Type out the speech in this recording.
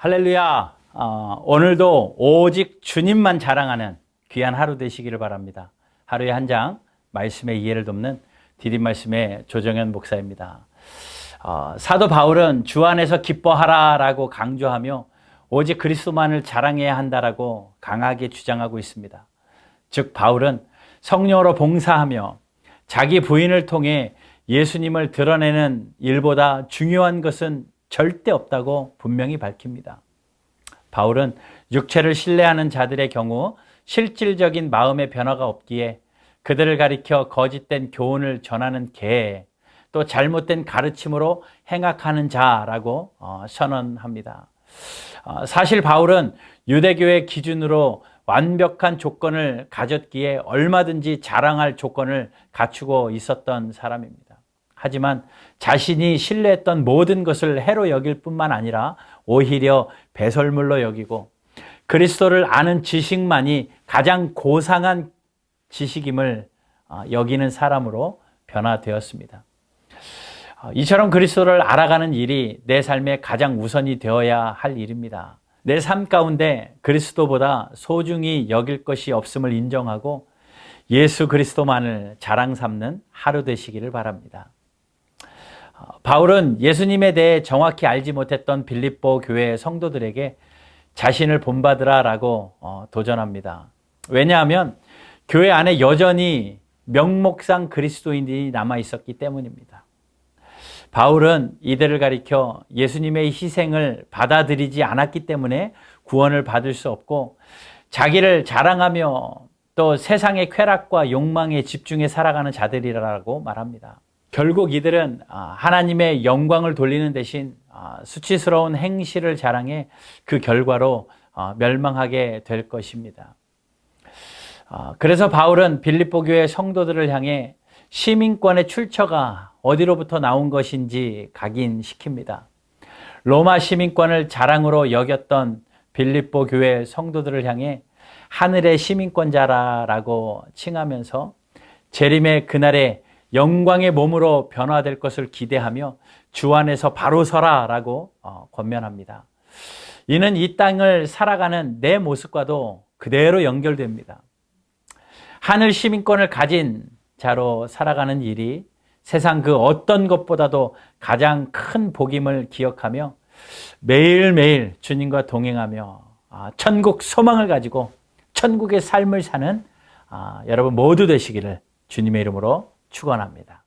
할렐루야. 어, 오늘도 오직 주님만 자랑하는 귀한 하루 되시기를 바랍니다. 하루에 한 장 말씀의 이해를 돕는 디딤 말씀의 조정현 목사입니다. 어, 사도 바울은 주 안에서 기뻐하라라고 강조하며 오직 그리스도만을 자랑해야 한다라고 강하게 주장하고 있습니다. 즉 바울은 성령으로 봉사하며 자기 부인을 통해 예수님을 드러내는 일보다 중요한 것은 절대 없다고 분명히 밝힙니다. 바울은 육체를 신뢰하는 자들의 경우 실질적인 마음의 변화가 없기에 그들을 가리켜 거짓된 교훈을 전하는 개, 또 잘못된 가르침으로 행악하는 자라고 어, 선언합니다. 어, 사실 바울은 유대교의 기준으로 완벽한 조건을 가졌기에 얼마든지 자랑할 조건을 갖추고 있었던 사람입니다. 하지만 자신이 신뢰했던 모든 것을 해로 여길 뿐만 아니라 오히려 배설물로 여기고 그리스도를 아는 지식만이 가장 고상한 지식임을 어, 여기는 사람으로 변화되었습니다. 어, 이처럼 그리스도를 알아가는 일이 내 삶의 가장 우선이 되어야 할 일입니다. 내 삶 가운데 그리스도보다 소중히 여길 것이 없음을 인정하고 예수 그리스도만을 자랑 삼는 하루 되시기를 바랍니다. 바울은 예수님에 대해 정확히 알지 못했던 빌립보 교회 성도들에게 자신을 본받으라라고 어, 도전합니다. 왜냐하면 교회 안에 여전히 명목상 그리스도인들이 남아 있었기 때문입니다. 바울은 이들을 가리켜 예수님의 희생을 받아들이지 않았기 때문에 구원을 받을 수 없고 자기를 자랑하며 또 세상의 쾌락과 욕망에 집중해 살아가는 자들이라고 말합니다. 결국 이들은 아, 하나님의 영광을 돌리는 대신 아, 수치스러운 행실을 자랑해 그 결과로 아, 멸망하게 될 것입니다. 그래서 바울은 빌립보 교회 성도들을 향해 시민권의 출처가 어디로부터 나온 것인지 각인시킵니다. 로마 시민권을 자랑으로 여겼던 빌립보 교회 성도들을 향해 하늘의 시민권자라고 칭하면서 재림의 그날에 영광의 몸으로 변화될 것을 기대하며 주 안에서 바로 서라라고 어, 권면합니다. 이는 이 땅을 살아가는 내 모습과도 그대로 연결됩니다. 하늘 시민권을 가진 자로 살아가는 일이 세상 그 어떤 것보다도 가장 큰 복임을 기억하며 매일매일 주님과 동행하며 아, 천국 소망을 가지고 천국의 삶을 사는 아, 여러분 모두 되시기를 주님의 이름으로 축원합니다.